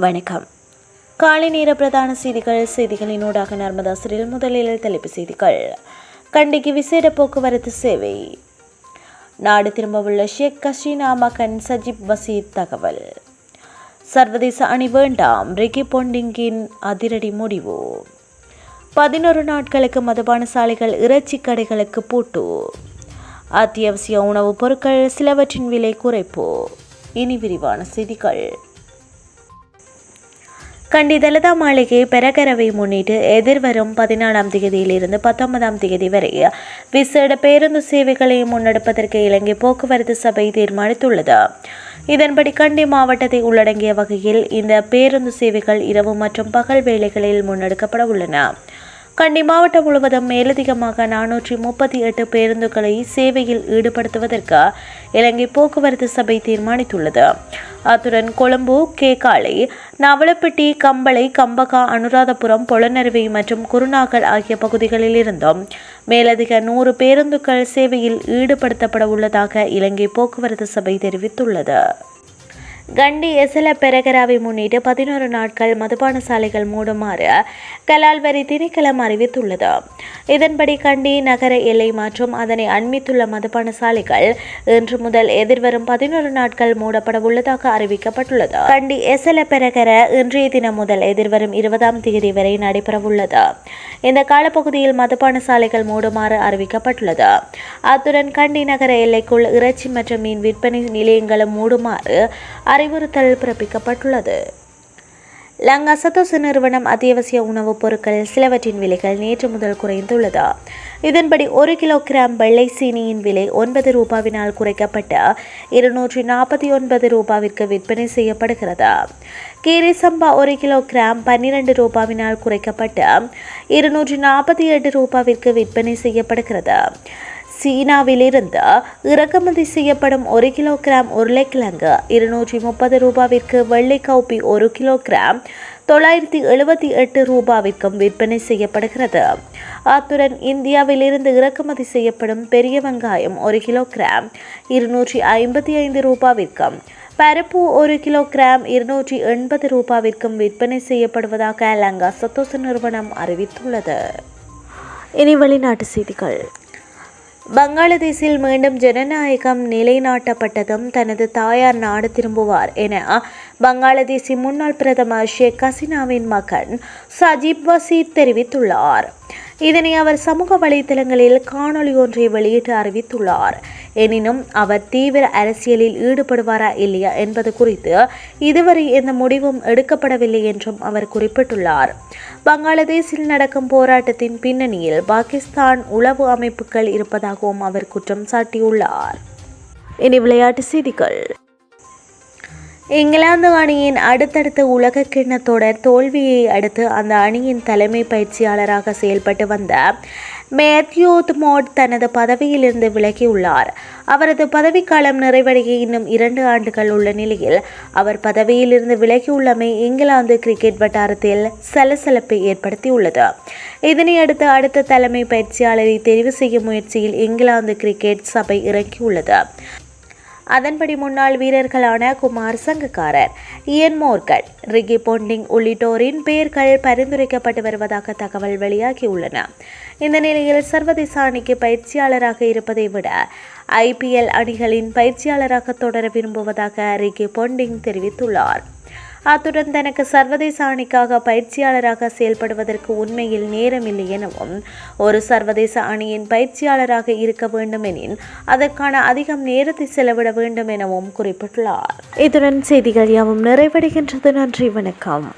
வணக்கம். காலை நேர பிரதான செய்திகள் செய்திகளினூடாக ஊடாக சிறில் முதலில் தலைப்பு செய்திகள். கண்டிக்கு விசேட போக்குவரத்து சேவை. நாடு திரும்பவுள்ள ஷேக் ஹசீனா மகன் சஜிப் வசீத் தகவல். சர்வதேச அணி வேண்டாம் ரிக்கி பொண்டிங்கின் அதிரடி முடிவு. பதினொரு நாட்களுக்கு மதுபான சாலைகள் இறைச்சி கடைகளுக்கு பூட்டு. அத்தியாவசிய உணவுப் பொருட்கள் சிலவற்றின் விலை குறைப்பு. இனி விரிவான செய்திகள். கண்டி தலதா மாளிகை பெரகரவை முன்னிட்டு எதிர்வரும் பதினாலாம் தேதியிலிருந்து பத்தொன்பதாம் தேதி வரை விசேட பேருந்து சேவைகளை முன்னெடுப்பதற்கு இலங்கை போக்குவரத்து சபை தீர்மானித்துள்ளது. இதன்படி கண்டி மாவட்டத்தை உள்ளடங்கிய வகையில் இந்த பேருந்து சேவைகள் இரவு மற்றும் பகல் வேளைகளில் முன்னெடுக்கப்பட உள்ளன. கண்டி மாவட்டம் முழுவதும் மேலதிகமாக நானூற்றி முப்பத்தி எட்டு பேருந்துகளை சேவையில் ஈடுபடுத்துவதற்கு இலங்கை போக்குவரத்து சபை தீர்மானித்துள்ளது. அத்துடன் கொழும்பு கேகாலை நவலப்பட்டி கம்பளை கம்பகா அனுராதபுரம் பொலனருவை மற்றும் குருநாகல் ஆகிய பகுதிகளில் இருந்தும். மேலதிக நூறு பேருந்துகள் சேவையில் ஈடுபடுத்தப்பட உள்ளதாக இலங்கை போக்குவரத்து சபை தெரிவித்துள்ளது. கண்டி எசல பெரகராவை முன்னிட்டு பதினோரு நாட்கள் மதுபான சாலைகள் மூடுமாறு கலால்வரி திணைக்களம் அறிவித்துள்ளது. இதன்படி கண்டி நகர எல்லை மற்றும் அதனை அண்மித்துள்ள மதுபான சாலைகள் இன்று முதல் எதிர்வரும் பதினோரு நாட்கள் மூடப்பட உள்ளதாக அறிவிக்கப்பட்டுள்ளது. கண்டி எசல பெரகர இன்றைய தினம் முதல் எதிர்வரும் இருபதாம் தேதி வரை நடைபெறவுள்ளது இந்த காலப்பகுதியில் மதுபான சாலைகள் மூடுமாறு அறிவிக்கப்பட்டுள்ளது. அத்துடன் கண்டி நகர எல்லைக்குள் இறைச்சி மற்றும் மீன் விற்பனை நிலையங்களும் மூடுமாறு அறிவுறுத்தல் பிறப்பிக்கப்பட்டுள்ளது. லங்கா சத்தோசு நிறுவனம் அத்தியாவசிய உணவுப் பொருட்கள் சிலவற்றின் விலைகள் நேற்று முதல் குறைந்துள்ளது. இதன்படி ஒரு கிலோகிராம் வெள்ளை சீனியின் விலை ஒன்பது ரூபாவினால் குறைக்கப்பட்டு இருநூற்றி நாற்பத்தி ஒன்பது ரூபாவிற்கு விற்பனை செய்யப்படுகிறது. கீரை சம்பா ஒரு கிலோகிராம் பன்னிரண்டு ரூபாவினால் குறைக்கப்பட்டு இருநூற்றி நாற்பத்தி எட்டு ரூபாவிற்கு விற்பனை செய்யப்படுகிறது. சீனாவிலிருந்து இறக்குமதி செய்யப்படும் ஒரு கிலோகிராம் உருளைக்கிழங்கு இருநூற்றி முப்பது ரூபாவிற்கு வெள்ளை கவுப்பி ஒரு கிலோகிராம் தொள்ளாயிரத்தி எழுபத்தி எட்டு ரூபாவிற்கும் விற்பனை செய்யப்படுகிறது. அத்துடன் இந்தியாவிலிருந்து இறக்குமதி செய்யப்படும் பெரிய வெங்காயம் ஒரு கிலோகிராம் இருநூற்றி ஐம்பத்தி ஐந்து ரூபாவிற்கும் பருப்பு ஒரு கிலோகிராம் இருநூற்றி எண்பது ரூபாவிற்கும் விற்பனை செய்யப்படுவதாக லங்கா சத்தோச நிறுவனம் அறிவித்துள்ளது. இனி வெளிநாட்டு செய்திகள். பங்களாதேஷில் மீண்டும் ஜனநாயகம் நிலைநாட்டப்பட்டதும் தனது தாயார் நாடு திரும்புவார் என பங்களாதேஷின் முன்னாள் பிரதமர் ஷேக் ஹசீனாவின் மகன் சஜீப் வசீத் தெரிவித்துள்ளார். இதனை அவர் சமூக வலைதளங்களில் காணொலி ஒன்றை வெளியிட்டு அறிவித்துள்ளார். எனினும் அவர் தீவிர அரசியலில் ஈடுபடுவாரா இல்லையா என்பது குறித்து இதுவரை எந்த முடிவும் எடுக்கப்படவில்லை என்றும் அவர் குறிப்பிட்டுள்ளார். பங்களாதேஷில் நடக்கும் போராட்டத்தின் பின்னணியில் பாகிஸ்தான் உளவு அமைப்புகள் இருப்பதாகவும் அவர் குற்றம் சாட்டியுள்ளார். இனி விளையாட்டு செய்திகள். இங்கிலாந்து அணியின் அடுத்தடுத்த உலக கிண்ண தொடர் தோல்வியை அடுத்து அந்த அணியின் தலைமை பயிற்சியாளராக செயல்பட்டு வந்த மேத்யூ மோட் தனது பதவியிலிருந்து விலகியுள்ளார். அவரது பதவிக்காலம் நிறைவடைய இன்னும் இரண்டு ஆண்டுகள் உள்ள நிலையில் அவர் பதவியிலிருந்து விலகியுள்ளமை இங்கிலாந்து கிரிக்கெட் வட்டாரத்தில் சலசலப்பை ஏற்படுத்தியுள்ளது. இதனையடுத்து அடுத்த தலைமை பயிற்சியாளரை தெரிவு செய்யும் முயற்சியில் இங்கிலாந்து கிரிக்கெட் சபை இறங்கியுள்ளது. அதன்படி முன்னாள் வீரர்களான குமார் சங்கக்காரர் இயன் மோர்கட் ரிகி பொண்டிங் உள்ளிட்டோரின் பெயர்கள் பரிந்துரைக்கப்பட்டு வருவதாக தகவல் வெளியாகியுள்ளன. இந்த நிலையில் சர்வதேச அணிக்கு பயிற்சியாளராக இருப்பதை விட ஐபிஎல் அணிகளின் பயிற்சியாளராக தொடர விரும்புவதாக ரிகி பொண்டிங் தெரிவித்துள்ளார். அத்துடன் தனக்கு சர்வதேச அணிக்காக பயிற்சியாளராக செயல்படுவதற்கு உண்மையில் நேரமில்லை எனவும் ஒரு சர்வதேச அணியின் பயிற்சியாளராக இருக்க வேண்டுமெனில் அதற்கான அதிகம் நேரத்தை செலவிட வேண்டும் எனவும் குறிப்பிட்டுள்ளார். இத்துடன் செய்திகள் யாவும் நிறைவடைகின்றது. நன்றி வணக்கம்.